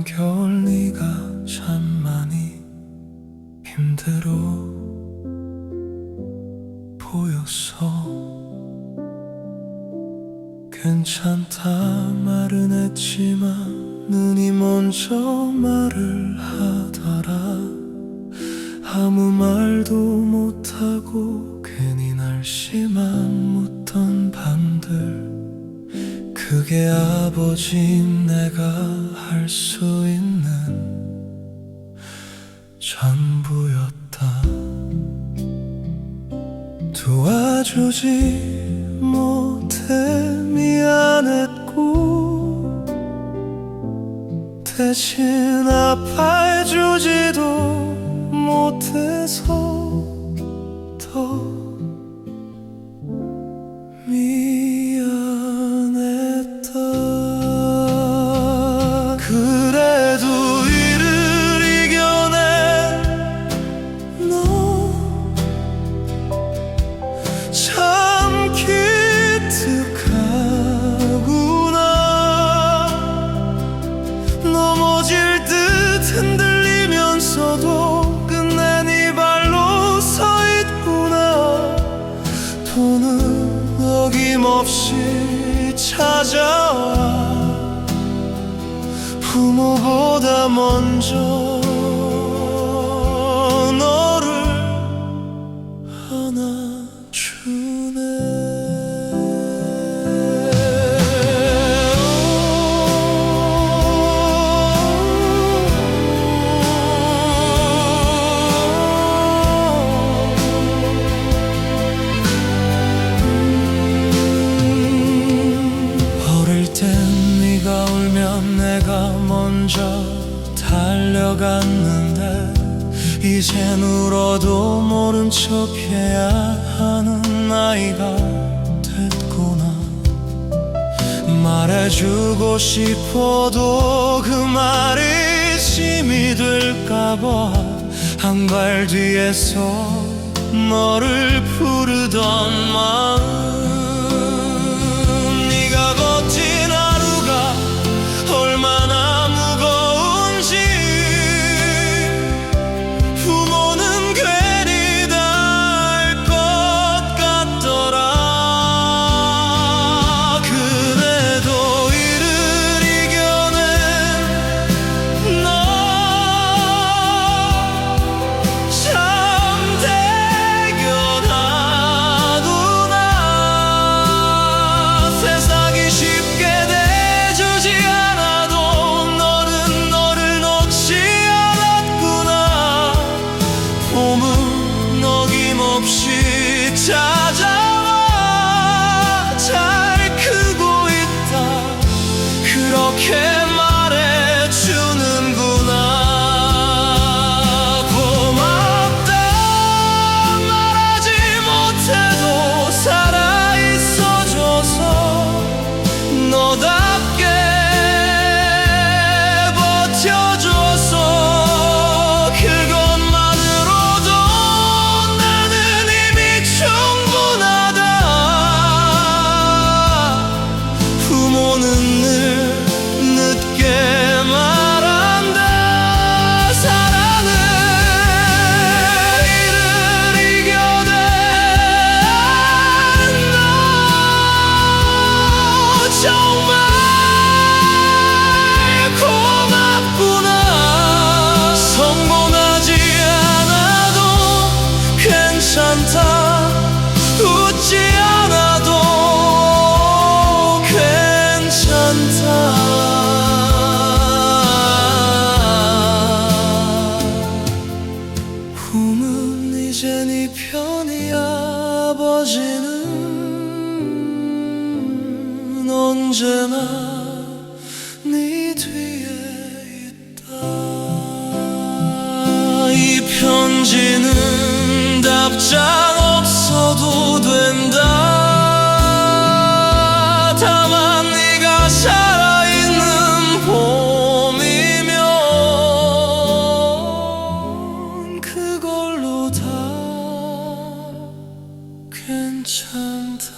한겨울 네가 참 많이 힘들어 보였어. 괜찮다 말은 했지만 눈이 먼저 말을 하더라. 아무 말도 못하고 괜히 날씨만 그게 아버진 내가 할 수 있는 전부였다. 도와주지 못해 미안했고 대신 아파해주지도 못해서 어김없이 찾아와. 부모보다 먼저 이젠 울어도 모른 척 해야 하는 나이가 됐구나. 말해주고 싶어도 그 말이 힘이 될까봐 한 발 뒤에서 너를 부르던 마음 언제나 네 뒤에 있다. 이 편지는 답장 없어도 된다. 다만 네가 살아있는 봄이면 그걸로 다 괜찮다